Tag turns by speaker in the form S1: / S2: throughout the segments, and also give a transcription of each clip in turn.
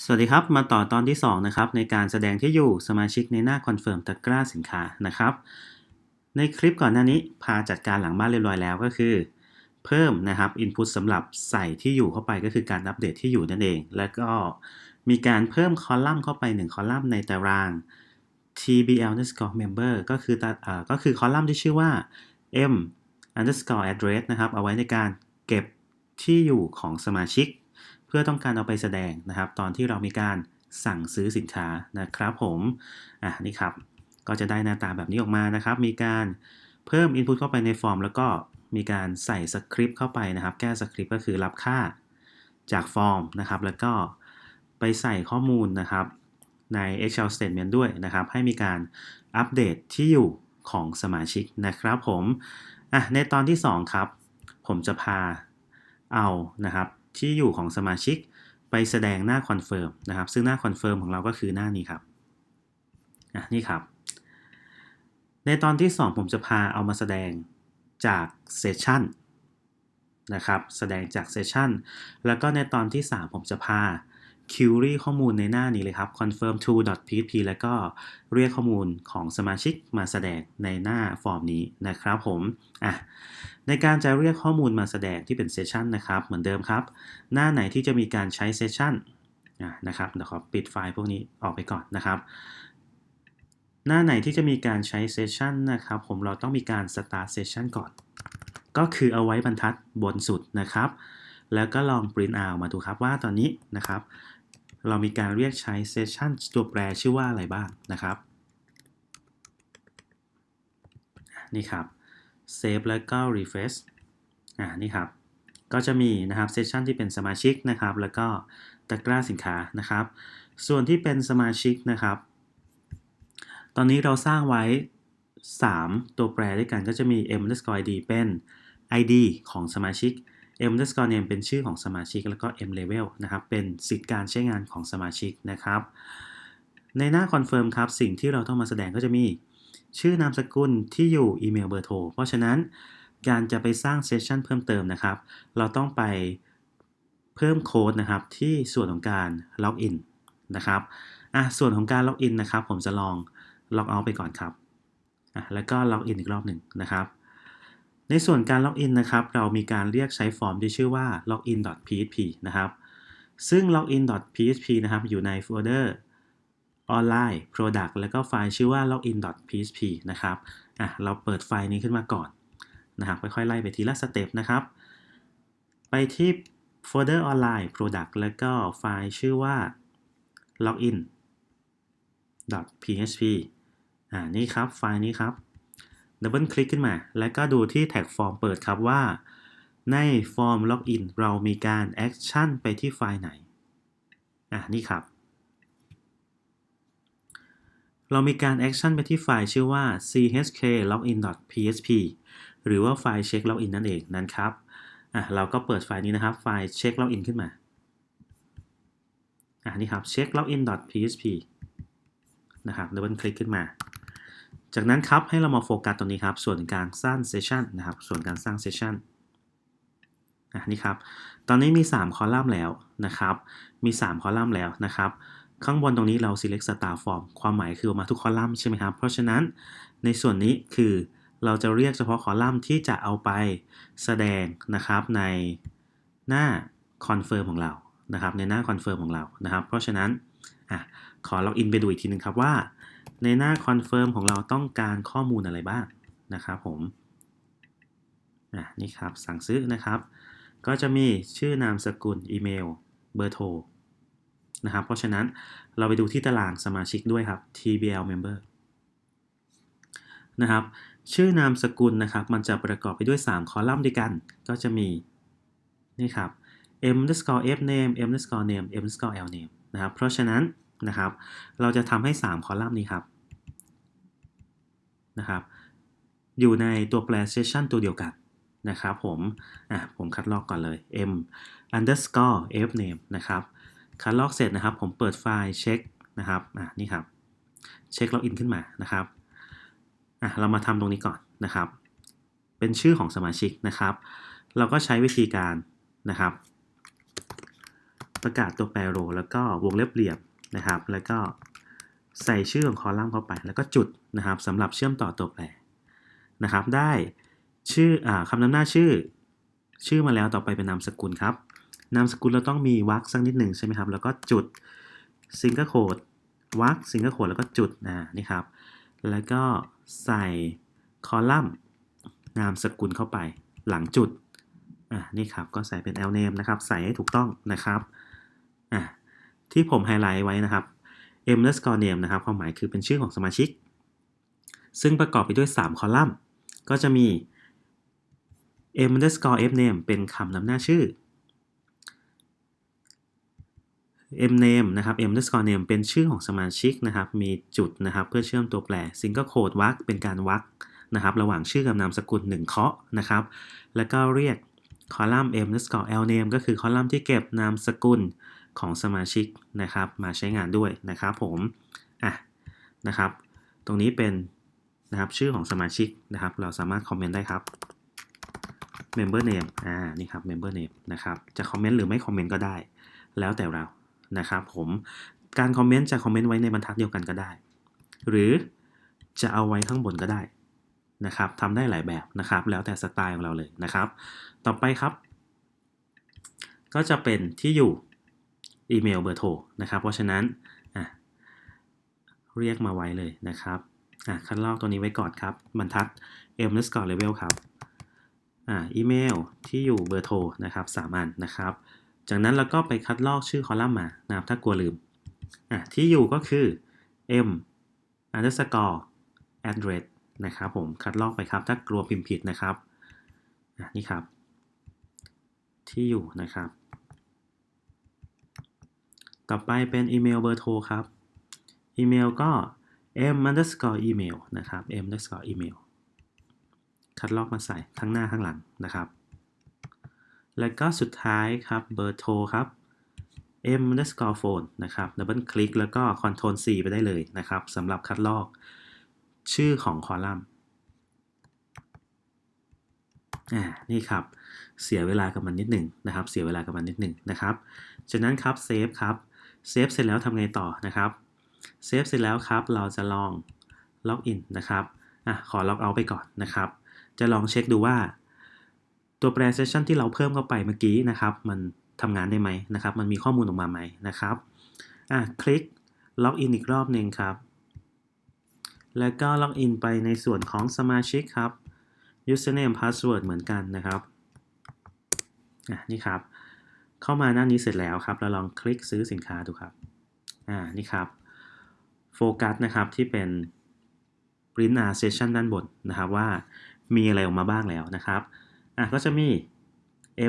S1: สวัสดีครับ มาต่อตอนที่2นะครับในการแสดงที่อยู่สมาชิกในหน้าคอนเฟิร์มตะกร้าสินค้านะครับ ในคลิปก่อนหน้านี้พาจัดการหลังบ้านเรียบร้อยแล้วก็คือ เพิ่มนะครับ Input สำหรับใส่ที่อยู่เข้าไปก็คือการอัปเดตที่อยู่นั่นเอง แล้วก็มีการเพิ่มคอลัมน์เข้าไป 1 คอลัมน์ในตาราง tbl underscore member ก็คือตาอ่าก็คือคอลัมน์ที่ชื่อว่า m underscore address นะครับเอาไว้ในการเก็บที่อยู่ของสมาชิก พื่อต้องการเอาไปแสดงนะครับ ตอนที่เรามีการสั่งซื้อสินค้านะครับผมอะนี่ครับก็จะได้หน้าตาแบบนี้ออกมานะครับ มีการเพิ่ม Input เข้าไปในฟอร์ม แล้วก็มีการใส่สคริปต์เข้าไปนะครับ แก้สคริปต์ก็คือรับค่าจากฟอร์มนะครับ แล้วก็ไปใส่ข้อมูลนะครับใน Excel statement ด้วยนะครับ ให้มีการอัปเดตที่อยู่ของสมาชิกนะครับผมอะในตอนที่ 2 ครับ ผมจะพาเอานะครับ ที่อยู่ของสมาชิกไปแสดงหน้าคอนเฟิร์มนะครับ ซึ่งหน้าคอนเฟิร์มของเราก็คือหน้านี้ครับอะนี่ครับ ในตอนที่ 2 ผมจะพาเอามาแสดงจากเซสชันนะครับ แสดงจากเซสชันแล้วก็ในตอนที่ 3 ผมจะพา query ข้อมูลในหน้านี้เลยครับ confirm to php แล้วก็เรียกข้อมูลของสมาชิกมาแสดงในหน้าฟอร์มนี้นะครับผมอะในการจะเรียกข้อมูลมาแสดงที่เป็นเซสชันนะครับเหมือนเดิมครับ หน้าไหนที่จะมีการใช้เซสชันนะครับเดี๋ยวขอปิดไฟล์พวกนี้ออกไปก่อนนะครับ หน้าไหนที่จะมีการใช้เซสชันนะครับ ผมเราต้องมีการ start session ก่อน ก็คือเอาไว้บรรทัดบนสุดนะครับ แล้วก็ลอง print out มาดูครับว่าตอนนี้นะครับ เรามีการเรียกใช้ session ตัวแปรชื่อว่าอะไรบ้างนะครับ นี่ครับ save แล้วก็ refresh อ่านี่ครับ ก็จะมีนะครับ session ที่เป็นสมาชิกนะครับ แล้วก็ตะกร้าสินค้านะครับ ส่วนที่เป็นสมาชิกนะครับ ตอนนี้เราสร้างไว้ 3 ตัวแปรด้วยกันก็จะมี mscoid เป็น id ของสมาชิก m underscore name เป็นชื่อของสมาชิก แล้วก็ m level นะครับ เป็นสิทธิการใช้งานของสมาชิกนะครับ ในหน้า confirm ครับ สิ่งที่เราต้องมาแสดงก็จะมี ชื่อนามสกุลที่อยู่อีเมลเบอร์โทร เพราะฉะนั้นการจะไปสร้างเซสชันเพิ่มเติมนะครับ เราต้องไปเพิ่มโค้ดนะครับที่ส่วนของการล็อกอินนะครับอะส่วนของการล็อกอินนะครับ ผมจะลองล็อกเอาไปก่อนครับอะแล้วก็ล็อกอินอีกรอบหนึ่งนะครับ ในส่วนการล็อกอินนะครับ เรามีการเรียกใช้ฟอร์มที่ชื่อว่า login.php นะครับ ซึ่ง login.php นะครับ อยู่ในโฟลเดอร์ออนไลน์ product แล้วก็ไฟล์ชื่อว่า login.php นะครับ อะ เราเปิดไฟล์นี้ขึ้นมาก่อนนะครับ ค่อยๆ ไล่ไปทีละสเต็ปนะครับ ไปที่โฟลเดอร์ออนไลน์ product แล้วก็ไฟล์ชื่อว่า login.php อ่า นี่ครับ ไฟล์นี้ครับ ดับเบิลคลิกขึ้นมา แล้วก็ดูที่แท็กฟอร์มเปิดครับว่า ในฟอร์มล็อกอินเรามีการแอคชั่นไปที่ไฟล์ไหน อะนี่ครับ เรามีการแอคชั่นไปที่ไฟล์ชื่อว่า chk login.php หรือว่าไฟล์เช็คล็อกอินนั่นเองนั่นครับ อะเราก็เปิดไฟล์นี้นะครับ ไฟล์เช็คล็อกอินขึ้นมา อะนี่ครับ check login.php นะครับดับเบิลคลิกขึ้นมา จากนั้นครับให้เรามาโฟกัสตรงนี้ครับ ส่วนการสร้างเซสชันนะครับ ส่วนการสร้างเซสชันอะนี่ครับ ตอนนี้มี 3 คอลัมน์แล้วนะครับ มี 3 คอลัมน์แล้วนะครับ ข้างบนตรงนี้เรา select star form ความหมายคือมาทุกคอลัมน์ใช่ไหมครับ เพราะฉะนั้นในส่วนนี้คือเราจะเรียกเฉพาะคอลัมน์ที่จะเอาไปแสดงนะครับในหน้า confirm ของเรานะครับ ในหน้า confirm ของเรานะครับ เพราะฉะนั้นอขอล็อกอินไปดูอีกทีนึงครับว่า ในหน้า confirm ของเราต้องการข้อมูลอะไรบ้างนะครับผมนี่ครับสั่งซื้อนะครับ ก็จะมีชื่อนามสกุลอีเมลเบอร์โทรนะครับเพราะฉะนั้นเราไปดูที่ตารางสมาชิกด้วยครับ TBL member นะครับชื่อนามสกุลนะครับ มันจะประกอบไปด้วย 3 คอลัมน์ด้วยกัน ก็จะมีนี่ครับ m underscore f name m underscore name m underscore l name นะครับ เพราะฉะนั้น นะครับ เราจะทำให้ 3 คอลัมน์นี้ครับนะครับอยู่ในตัวแปร session ตัวเดียวกันนะครับผมอะผมคัดลอกก่อนเลย m underscore f name นะครับคัดลอกเสร็จนะครับผมเปิดไฟล์เช็คนะครับอะนี่ครับเช็คล็อกอินขึ้นมานะครับอะเรามาทำตรงนี้ก่อนนะครับ เป็นชื่อของสมาชิกนะครับ เราก็ใช้วิธีการนะครับ ประกาศตัวแปรโรแล้วก็วงเล็บเหลี่ยม นะครับ แล้วก็ใส่ชื่อของคอลัมน์เข้าไป แล้วก็จุดนะครับสำหรับเชื่อมต่อตัวแปรนะครับ ได้ชื่ออคำนำหน้าชื่อ ชื่อมาแล้วต่อไปเป็นนามสกุลครับ นามสกุลเราต้องมีวรรคสักนิดหนึ่งใช่ไหมครับ แล้วก็จุดซิงเกิลโคดวรรคซิงเกิลโคดแล้วก็จุดอ่านี่ครับ แล้วก็ใส่คอลัมน์นามสกุลเข้าไปหลังจุดอ่านี่ครับก็ใส่เป็น l name นะครับ ใส่ให้ถูกต้องนะครับอ่า ที่ผมไฮไลท์ไว้นะครับ m underscore name นะครับ ความหมายคือเป็นชื่อของสมาชิก ซึ่งประกอบไปด้วย 3 คอลัมน์ ก็จะมี m underscore f name เป็นคำนำหน้าชื่อ m name นะครับ m underscore name เป็นชื่อของสมาชิกนะครับ มีจุดนะครับ เพื่อเชื่อมตัวแปร single code วรรคเป็นการวรรคนะครับระหว่างชื่อกับนามสกุล1เคาะนะครับ แล้วก็เรียกคอลัมน์ m underscore l name ก็คือคอลัมน์ที่เก็บนามสกุล ของสมาชิกนะครับ มาใช้งานด้วยนะครับผมอะนะครับ ตรงนี้เป็นนะครับชื่อของสมาชิกนะครับ เราสามารถคอมเมนต์ได้ครับ member name อ่านี่ครับ member name นะครับ จะคอมเมนต์หรือไม่คอมเมนต์ก็ได้ แล้วแต่เรานะครับผมการคอมเมนต์จะคอมเมนต์ไว้ในบรรทัดเดียวกันก็ได้ หรือจะเอาไว้ข้างบนก็ได้นะครับทำได้หลายแบบนะครับ แล้วแต่สไตล์ของเราเลยนะครับ ต่อไปครับ ก็จะเป็นที่อยู่ อีเมลเบอร์โทรนะครับ เพราะฉะนั้นเรียกมาไว้เลยนะครับคัดลอกตัวนี้ไว้ก่อนครับบรรทัด m underscore level ครับอ่าอีเมลที่อยู่เบอร์โทรนะครับสามอันนะครับ จากนั้นเราก็ไปคัดลอกชื่อคอลัมน์มานะครับถ้ากลัวลืมอะที่อยู่ก็คือ m underscore address นะครับผมคัดลอกไปครับ ถ้ากลัวพิมพ์ผิดนะครับนี่ครับ ที่อยู่นะครับ ต่อไปเป็นอีเมลเบอร์โทรครับ อีเมลก็ m underscore email นะครับ m underscore email คัดลอกมาใส่ข้งหน้าข้งหลังนะครับ แล้วก็สุดท้ายครับเบอร์โทรครับ m underscore phone นะครับดับเบิลคลิกแล้วก็ Ctrl C ไปได้เลยนะครับสำหรับคัดลอกชื่อของคอลัมน์อ่านี่ครับเสียเวลากับมันนิดหนึ่งนะครับ เสียเวลากับมันนิดหนึ่งนะครับจากนั้นครับเซฟครับ เซฟเสร็จแล้วทำไงต่อนะครับเซฟเสร็จแล้วครับ เราจะลองล็อกอินนะครับอะขอล็อกเอาไปก่อนนะครับ จะลองเช็คดูว่า ตัวแปรเซสชันที่เราเพิ่มเข้าไปเมื่อกี้นะครับ มันทำงานได้ไหมนะครับ มันมีข้อมูลออกมาไหมนะครับอะคลิกล็อกอินอีกรอบหนึ่งครับ แล้วก็ล็อกอินไปในส่วนของสมาชิกครับ username password เหมือนกันนะครับอะนี่ครับ เข้ามาหน้านี้เสร็จแล้วครับ เราลองคลิกซื้อสินค้าดูครับ อ่า นี่ครับ โฟกัสนะครับที่เป็น print r session ด้านบนนะครับว่ามีอะไรออกมาบ้างแล้วนะครับ อะก็จะมี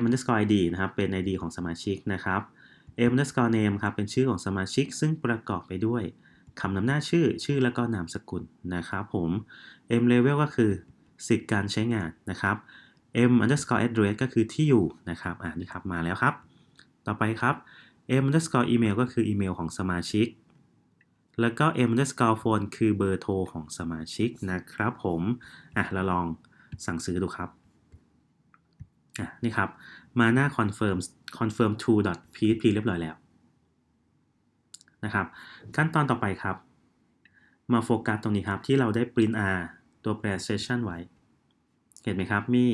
S1: m underscore id นะครับ เป็น id ของสมาชิกนะครับ m underscore name ครับ เป็นชื่อของสมาชิก ซึ่งประกอบไปด้วยคำนำหน้าชื่อ ชื่อแล้วก็นามสกุลนะครับผม m level ก็คือสิทธิ์การใช้งานนะครับ m underscore address ก็คือที่อยู่นะครับ อ่านี่ครับ มาแล้วครับ ต่อไปครับ m underscore email ก็คืออีเมลของสมาชิก แล้วก็ m underscore phone คือเบอร์โทรของสมาชิกนะครับผมอะเราลองสั่งซื้อดูครับอะนี่ครับ มาหน้า confirm confirm to php เรียบร้อยแล้วนะครับ ขั้นตอนต่อไปครับ มาโฟกัสตรงนี้ครับที่เราได้ print r ตัวแปร session ไว้ เห็นไหมครับ มี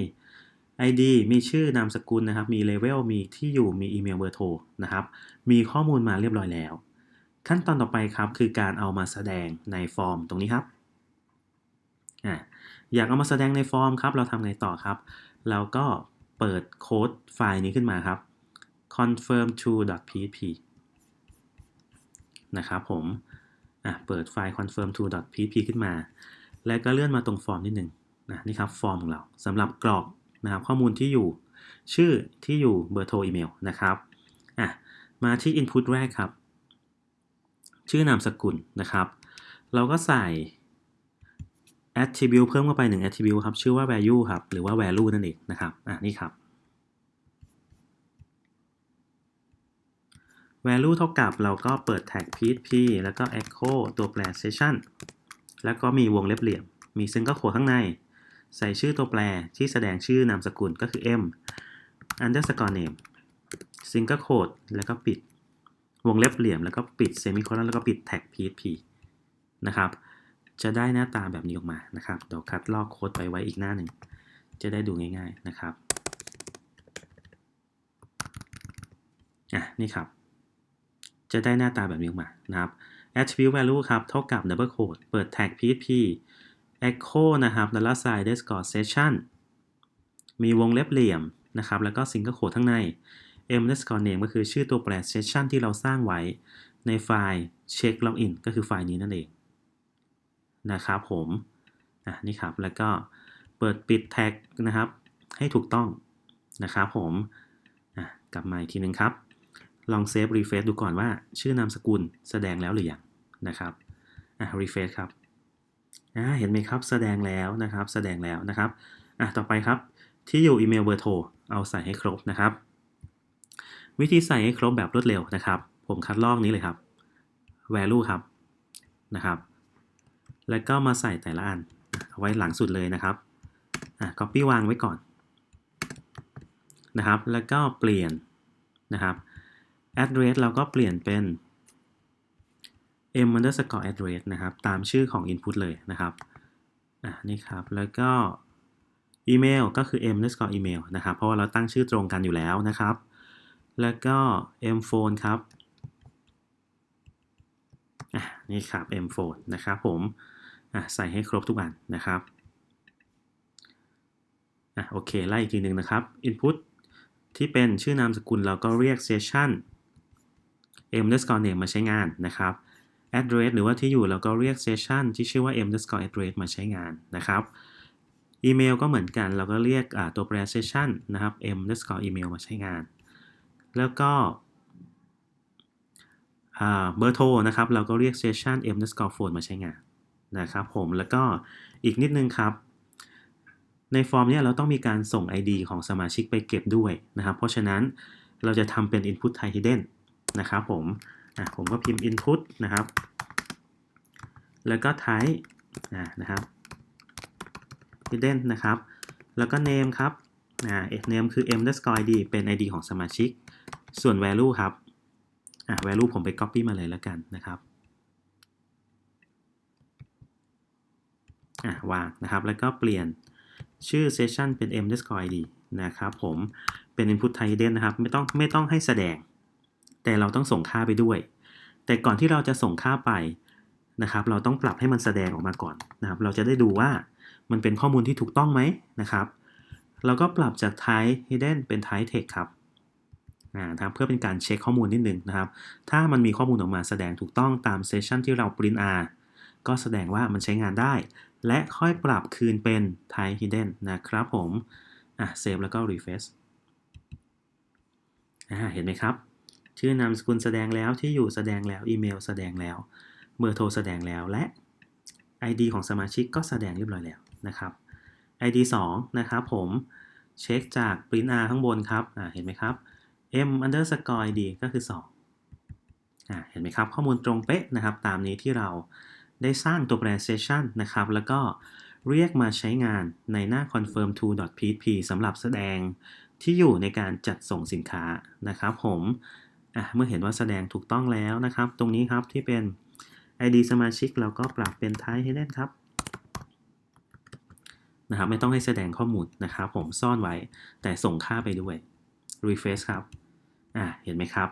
S1: ID มีชื่อนามสกุลนะครับ มี level มีที่อยู่ มีอีเมลเบอร์โทรนะครับ มีข้อมูลมาเรียบร้อยแล้ว ขั้นตอนต่อไปครับคือการเอามาแสดงในฟอร์มตรงนี้ครับอะอยากเอามาแสดงในฟอร์มครับ เราทำไงต่อครับ เราก็เปิดโค้ดไฟล์นี้ขึ้นมาครับ confirm to php นะครับผมอะเปิดไฟล์ confirm to php ขึ้นมา แล้วก็เลื่อนมาตรงฟอร์มนิดหนึ่งนะนี่ครับฟอร์มของเราสำหรับกรอก นะครับข้อมูลที่อยู่ ชื่อที่อยู่เบอร์โทรอีเมลนะครับอะมาที่ input แรกครับ ชื่อนามสกุลนะครับ เราก็ใส่ attribute เพิ่มเข้าไป 1 attribute ครับ ชื่อว่า value ครับ หรือว่า value นั่นเองนะครับ อะ นี่ครับ value เท่ากับเราก็เปิด tag php แล้วก็ echo ตัวแปร session แล้วก็มีวงเล็บเหลี่ยม มี single quote ข้างใน ใส่ชื่อตัวแปรที่แสดงชื่อนามสกุลก็คือ m underscore name ซิงเกิลโคดแล้วก็ปิด วงเล็บเหลี่ยมแล้วก็ปิดเซมิโคลอนแล้วก็ปิดแท็ก PHP นะครับ จะได้หน้าตาแบบนี้ออกมานะครับเดี๋ยวคัดลอกโค้ดไปไว้อีกหน้าหนึ่ง จะได้ดูง่ายๆนะครับอะนี่ครับ จะได้หน้าตาแบบนี้ออกมานะครับ attribute value ครับ เท่ากับ double quote เปิด tag php echo นะครับ dollar sign underscore session มีวงเล็บเหลี่ยมนะครับ แล้วก็ single quote ข้างใน m underscore name ก็คือชื่อตัวแปร session ที่เราสร้างไว้ในไฟล์ check login ก็คือไฟล์นี้นั่นเองนะครับผมอะนี่ครับ แล้วก็เปิดปิดแท็กนะครับ ให้ถูกต้องนะครับผมอะกลับมาอีกทีนึงครับ ลองเซฟรีเฟซดูก่อนว่าชื่อนามสกุลแสดงแล้วหรือยังนะครับอะรีเฟซครับ เห็นไหมครับ แสดงแล้วนะครับ แสดงแล้วนะครับอะต่อไปครับ ที่อยู่อีเมลเบอร์โทร เอาใส่ให้ครบนะครับ วิธีใส่ให้ครบแบบรวดเร็วนะครับ ผมคัดลอกนี้เลยครับ value ครับนะครับ แล้วก็มาใส่แต่ละอัน เอาไว้หลังสุดเลยนะครับอะ copy วางไว้ก่อนนะครับ แล้วก็เปลี่ยนนะครับ address เราก็เปลี่ยนเป็น m underscore address นะครับ ตามชื่อของ input เลยนะครับ อะนี่ครับ แล้วก็อีเมลก็คือ m underscore email นะครับ เพราะว่าเราตั้งชื่อตรงกันอยู่แล้วนะครับ แล้วก็ m phone ครับ อะนี่ครับ m phone นะครับผม อะใส่ให้ครบทุกอันนะครับ อะโอเค ไล่อีกทีหนึ่งนะครับ input ที่เป็นชื่อนามสกุลเราก็เรียก session m underscore name มาใช้งานนะครับ address หรือว่าที่อยู่เราก็เรียก session ที่ชื่อว่า m underscore address มาใช้งานนะครับอีเมลก็เหมือนกัน เราก็เรียกตัวแปร session นะครับ m underscore email มาใช้งาน แล้วก็เบอร์โทรนะครับ เราก็เรียก session m underscore phone มาใช้งานนะครับผมแล้วก็อีกนิดนึงครับ ในฟอร์มนี้เราต้องมีการส่ง ID ของสมาชิกไปเก็บด้วยนะครับ เพราะฉะนั้นเราจะทำเป็น input type hidden นะครับผม ผมก็พิมพ์ input นะครับ แล้วก็ type นะครับ hidden นะครับ แล้วก็ name ครับ name คือ m underscore id เป็น id ของสมาชิก ส่วน value ครับ value ผมไป copy มาเลยแล้วกันนะครับวางนะครับ แล้วก็เปลี่ยนชื่อ session เป็น m underscore id นะครับผมเป็น input type hidden นะครับ ไม่ต้องไม่ต้องให้แสดง แต่เราต้องส่งค่าไปด้วย แต่ก่อนที่เราจะส่งค่าไปนะครับ เราต้องปรับให้มันแสดงออกมาก่อนนะครับ เราจะได้ดูว่ามันเป็นข้อมูลที่ถูกต้องไหมนะครับ เราก็ปรับจาก type hidden เป็น type text ครับนะครับเพื่อเป็นการเช็คข้อมูลนิดนึงนะครับ ถ้ามันมีข้อมูลออกมาแสดงถูกต้องตาม session ที่เรา print r ก็แสดงว่ามันใช้งานได้ และค่อยปรับคืนเป็น type hidden นะครับผม อะ save แล้วก็ refresh อ่าเห็นไหมครับ ชื่อนามสกุลแสดงแล้วที่อยู่แสดงแล้วอีเมลแสดงแล้วเบอร์โทรแสดงแล้วและ ID ของสมาชิกก็แสดงเรียบร้อยแล้วนะครับ ID 2 นะครับผมเช็คจาก print r ข้างบนครับอ่าเห็นไหมครับ m underscore id ก็คือ2อ่าเห็นไหมครับ ข้อมูลตรงเป๊ะนะครับ ตามนี้ที่เราได้สร้างตัวแปร session นะครับ แล้วก็เรียกมาใช้งานในหน้า confirm to php สำหรับแสดงที่อยู่ในการจัดส่งสินค้านะครับผม เมื่อเห็นว่าแสดงถูกต้องแล้วนะครับ ตรงนี้ครับที่เป็น ID สมาชิกเราก็ปรับเป็น type hidden ครับนะครับไม่ต้องให้แสดงข้อมูลนะครับผมซ่อนไว้แต่ส่งค่าไปด้วย refresh ครับอ่าเห็นไหมครับ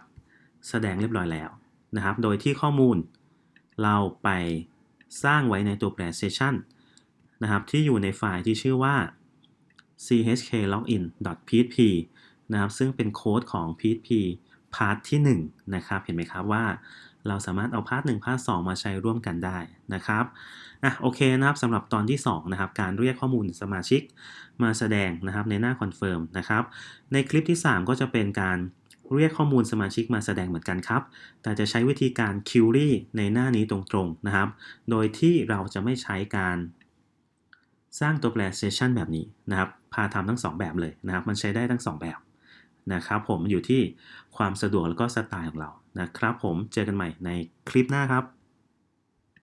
S1: แสดงเรียบร้อยแล้วนะครับ โดยที่ข้อมูลเราไปสร้างไว้ในตัวแปร session นะครับที่อยู่ในไฟล์ที่ชื่อว่า chklogin.php นะครับซึ่งเป็นโค้ดของ php พาร์ทที่1นะครับเห็นไหมครับว่าเราสามารถเอาพาร์ท1พาร์ท2มาใช้ร่วมกันได้นะครับอะโอเคนะครับสำหรับตอนที่2นะครับการเรียกข้อมูลสมาชิกมาแสดงนะครับในหน้าคอนเฟิร์มนะครับในคลิปที่ 3 ก็จะเป็นการเรียกข้อมูลสมาชิกมาแสดงเหมือนกันครับ แต่จะใช้วิธีการ query ในหน้านี้ตรงๆนะครับ โดยที่เราจะไม่ใช้การสร้างตัวแปร session แบบนี้นะครับ พาทำทั้ง 2 แบบเลยนะครับ มันใช้ได้ทั้ง 2 แบบ นะครับผมอยู่ที่ความสะดวกแล้วก็สไตล์ของเรานะครับผมเจอกันใหม่ในคลิปหน้าครับ